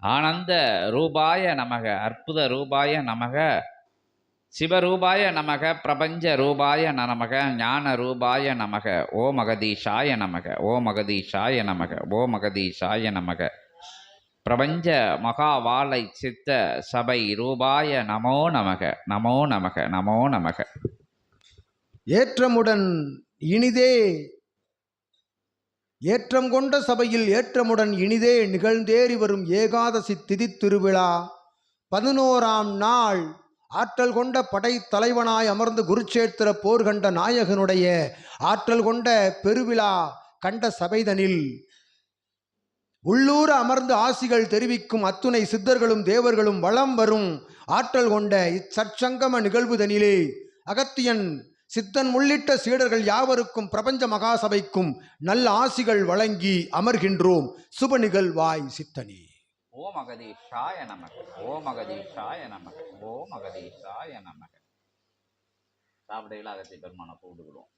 ஆனந்த ரூபாய நமக அற்புத ரூபாய நமக சிவரூபாய நமக பிரபஞ்ச ரூபாய நமக ஞான ரூபாய நமக ஓ மகதீஷாய நமக ஓ மகதீஷாய நமக ஓ மகதீஷாய நமக. பிரபஞ்ச மகாவாலை சித்த சபை ரூபாய நமோ நமக நமோ நமக நமோ நமக. ஏற்றமுடன் இனிதே ஏற்றம் கொண்ட சபையில் ஏற்றமுடன் இனிதே நிகழ்ந்தேறி வரும் ஏகாதசி திதி திருவிழா பதினோராம் நாள் ஆற்றல் கொண்ட படை தலைவனாய் அமர்ந்து குருச்சேத்திர போர் கண்ட நாயகனுடைய ஆற்றல் கொண்ட பெருவிழா கண்ட சபைதனில் உள்ளூர அமர்ந்து ஆசிகள் தெரிவிக்கும் அத்துணை சித்தர்களும் தேவர்களும் வளம் வரும் ஆற்றல் கொண்ட இச்சற்சங்கம நிகழ்வுதனிலே அகத்தியன் சித்தன் உள்ளிட்ட சீடர்கள் யாவருக்கும் பிரபஞ்ச மகாசபைக்கும் நல்ல ஆசிகள் வழங்கி அமர்கின்றோம். சுப நிகழ்வாய் சித்தனே. ஓ அகதீஷாய நமக ஓ அகதீஷாய நமக ஓ அகதீஷாய நமக. சாப்பிடையில் அகத்தி பெருமான கூப்பிடுகிறோம்